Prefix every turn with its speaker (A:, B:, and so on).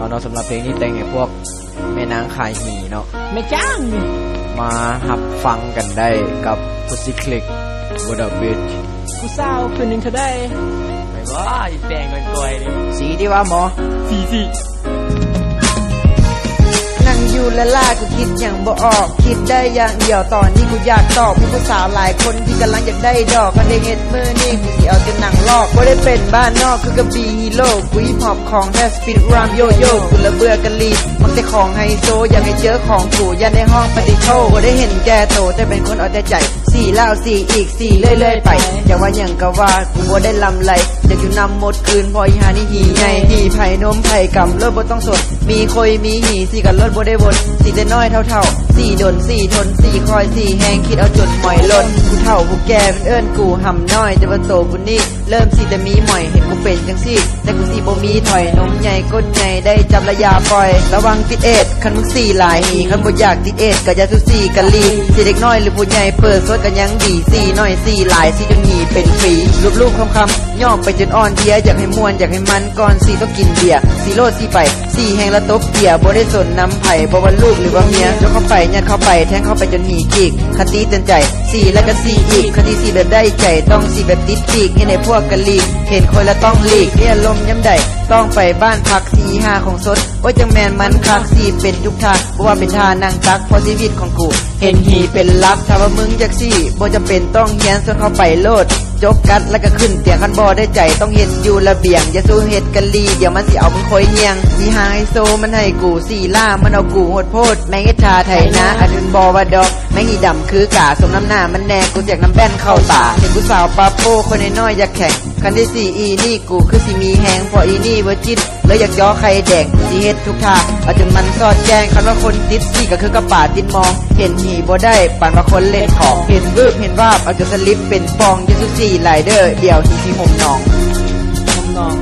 A: เอาเนาะสำหรับเพลงนี้แต่งให้พวกแม่นางขายหีเนาะ
B: ไม่จ้างนี่
A: มาหับฟังกันได้กับ Pussy Click What Up Bitch
B: กูเศร้าคืนหนึ่งเธอได้
C: ไม่ว่าอีแปลงกันกลอยเลย
A: สีที่ว่าหมอ
C: สี่สี่
D: นั่งอยู่และล่ากูคิดอย่างบ่ออก คิดได้อย่างเดียวตอนนี้กูอยากตอบมีผู้สาวหลายคนที่กำลังอยากได้ดอกกันได้เฮ็ดมือนี่กูสิเอาจนหนังลอกบ่ได้เป็นบ้านนอกคือกระบี่ฮีโร่กูฮิปฮอปของแท้สปิดรามโยโย่กูละเบื่อกันลีมักแต่ของไฮโซอยากให้เจอของกูยันในห้องปฏิโชก็ได้เห็นแก่โตแต่เป็นคนเอาแต่ใจสี่เล่าสี่อีกสี่เรื่อยๆไปอย่าว่าอย่างกะว่ากูบ่ได้ลำไรอยากอยู่นำหมดคืนพออีหานี่หีใหญ่หีไผ่นมไผ่กำเลิศบ่ต้องสด มีคอยมีหีสี่กับรถบ่ได้วนสี่แต่น้อยเท่าๆสี่ดนสี่ทนสี่คอยสี่แหงคิดเอาจนหมอยล้นกูเท่ากูแก่เป็นเอิ้นกูหำน้อยแต่ว่าโตกูนี่ เริ่มสี่แต่มีหมอยเห็นกูเป็นจังสี่ แต่กูสี่บ่มีถอยนมใหญ่ก้นใหญ่ได้จับระยาปล่อย ระวังติดเอ็ดคันมึงสี่หลายหีคันบ่อยากติดเอ็ดก็อย่าทุสี่กันลีสี่เด็กน้อยหรือผู้ใหญ่เปิดสดกันยังดีสี่น้อยสี่หลายสี่จนหีเป็นฟรีรูปๆคำๆย่อมไปจนอ่อนเพลียอยากให้มวนอยากให้มันก่อนสี่ต้องกินเบียร์สี่โลดสี่ไปสี่แหงละตบเบียร์บ่ได้สนนำไผ่บ่ว่าลูกหรือว่าเมียยกเข้าไปยัดเข้าไปแทงเข้าไปจนหีกีกคติเตือนใจสี่แล้วก็สี่อีกคติสี่แบบได้ใจต้องสี่แบบติดปีกให้ในพวกกันลีก เห็นคนละต้องหลีกเนี่ยลมย้ำใดต้องไปบ้านพักสี่ห้าของสดว่าจังแมนมันคักสี่เป็นทุกทางเพราะว่าเป็นทานั่งตักเพราะชีวิตของกู เห็นหีเป็นลับถ้าว่ามึงจากสี่บ่จะเป็นต้องเฮียนส่วนเข้าไปโลดจกกัดแล้วก็ขึ้นเตียงคันบอได้ใจต้องเห็นอยู่ระเบียง อย่าสู้เห็ดกันลีเดี๋ยวมันสิเอามึงคอยเงียงสีหายโซมันให้กูสี่ล่ามันเอากูโหดโพดแมงเอชาไทยนะอันนึนบอว่าดอกแม่งอีดำคือกาสมน้ำหน้ามันแน่กูแจกน้ำแป้นเข้าตาเห็นกูสาวปาโป้คนน้อยอยากแข่งคันที่สี่อีนี่กูคือสิมีแหงพออีนี่เวอร์จินแล้วอยากย้อใครแดงสีเฮ็ดทุกทางเอาจนมันสอดแจ้งคันว่าคนติดสี่ก็คือกระป่าติดมอง เห็นหีบ่ได้ปานว่าคนเล่นของเห็นวืบเห็นว่าเอาจนสลิปเป็นฟองยสุสี่ไลเดอร์เดี่ยวหีที่ห่มนอง
B: ผมน้อง